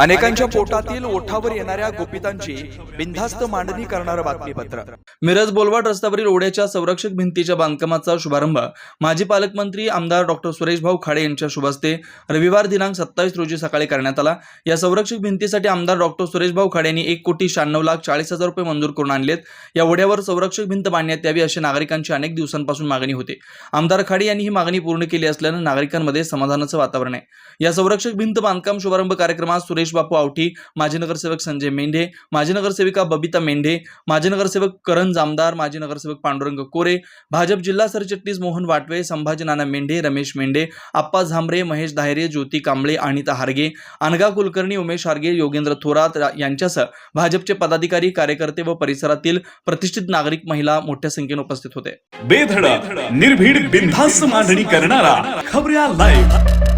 अनेकांच्या पोटातील ओठावर येणाऱ्या गोपितांची बिनधास्त मांडणी करणारं बातमीपत्र. मिरज बोलवाड रस्त्यावरील ओढ्याच्या संरक्षक भिंतीच्या बांधकामाचा शुभारंभ माजी पालकमंत्री आमदार डॉक्टर सुरेशभाऊ खाडे यांच्या शुभ हस्ते रविवार दिनांक सत्तावीस रोजी सकाळी करण्यात आला. या संरक्षक भिंतीसाठी आमदार डॉक्टर सुरेशभाऊ खाडे यांनी एक कोटी शहाण्णव लाख चाळीस हजार रुपये मंजूर करून आणलेत. या ओढ्यावर संरक्षक भिंत बांधण्यात यावी अशी नागरिकांची अनेक दिवसांपासून मागणी होती. आमदार खाडे यांनी ही मागणी पूर्ण केली असल्यानं नागरिकांमध्ये समाधानाचं वातावरण आहे. या संरक्षक भिंत बांधकाम शुभारंभ कार्यक्रमात सुरेश बापू आवठी माजी नगरसेवक संजय मेंढे माजी नगरसेविका बबिता मेंढे माजी नगरसेवक करण जामदार माजी नगरसेवक पांडुरंग कोरे भाजप जिल्हा सरचिटणीस मोहन वाटवे संभाजी नाना मेंढे रमेश मेंढे आप्पा झांबरे महेश धायरे ज्योती कांबळे अनिता हारगे अनगा कुलकर्णी उमेश हारगे योगेंद्र थोरात यांच्यासह भाजपचे पदाधिकारी कार्यकर्ते व परिसरातील प्रतिष्ठित नागरिक महिला मोठ्या संख्येने उपस्थित होते. बेधडक निर्भीड बिनधास्त मांडणी करणारा खबऱ्या लाईव्ह